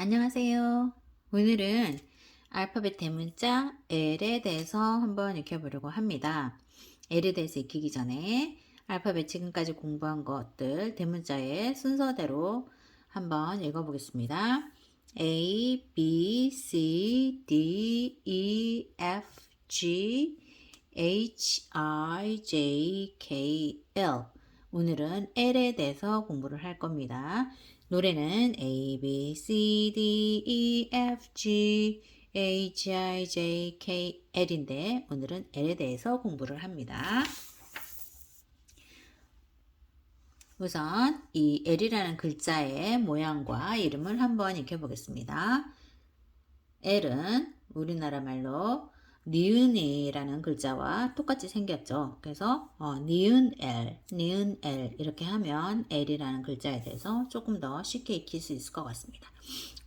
안녕하세요. 오늘은 알파벳 대문자 L에 대해서 한번 익혀보려고 합니다. L에 대해서 익히기 전에 알파벳 지금까지 공부한 것들 대문자의 순서대로 한번 읽어보겠습니다. A, B, C, D, E, F, G, H, I, J, K, L. 오늘은 L에 대해서 공부를 할 겁니다. 노래는 A, B, C, D, E, F, G, H, I, J, K, L인데 오늘은 L에 대해서 공부를 합니다. 우선 이 L이라는 글자의 모양과 이름을 한번 익혀보겠습니다. L은 우리나라 말로 니은이라는 글자와 똑같이 생겼죠. 그래서 어, 니은 L, 니은 L 이렇게 하면 L이라는 글자에 대해서 조금 더 쉽게 익힐 수 있을 것 같습니다.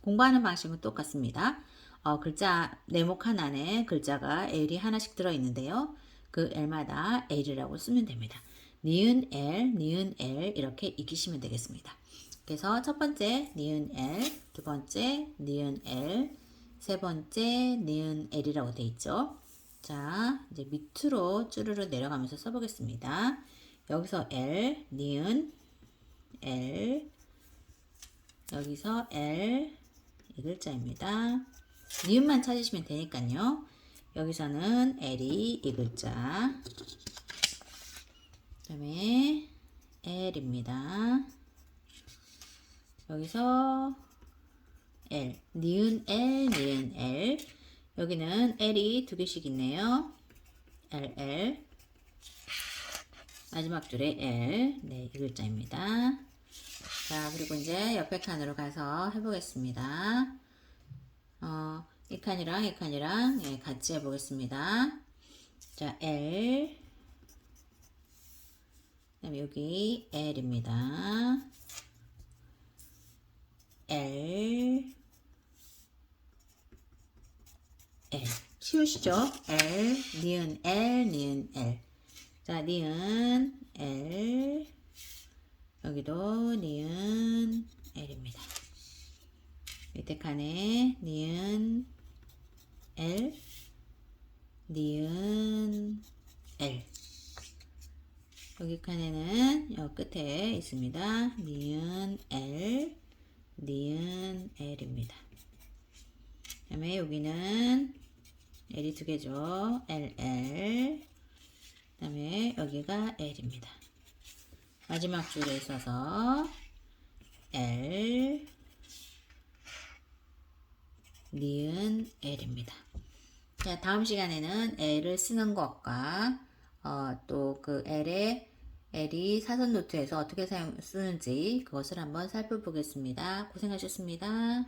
공부하는 방식은 똑같습니다. 어, 글자 네모 칸 안에 글자가 L이 하나씩 들어있는데요. 그 L마다 L이라고 쓰면 됩니다. 니은 L, 니은 L 이렇게 익히시면 되겠습니다. 그래서 첫 번째 니은 L, 두 번째 니은 L, 세 번째 니은 L이라고 돼 있죠. 자, 이제 밑으로 쭈르르 내려가면서 써보겠습니다. 여기서 L, 니은 L, 여기서 L 이 글자입니다. 니은만 찾으시면 되니까요. 여기서는 L이 이 글자. 그 다음에 L입니다. 여기서 L, 니은 L, 니은 L. 여기는 L이 두 개씩 있네요. L, L. 마지막 줄에 L. 네, 이 글자입니다. 자, 그리고 이제 옆에 칸으로 가서 해보겠습니다. 어, 이 칸이랑 이 칸이랑 예, 같이 해보겠습니다. 자, L. 여기 L입니다. L. L. 쉬우시죠? L, 니은 L, 니은 L. 자, 니은 L. 여기도 니은 L입니다. 밑에 칸에 니은 L, 니은 L. 여기 칸에는 여 끝에 있습니다. 니은 L, 니은 L입니다. 그 다음에 여기는 L이 두 개죠. LL. 그 다음에 여기가 L입니다. 마지막 줄에 있어서 L, 니은 L입니다. 자, 다음 시간에는 L을 쓰는 것과 어, 또 그 L의 L이 사선 노트에서 어떻게 사용, 쓰는지 그것을 한번 살펴보겠습니다. 고생하셨습니다.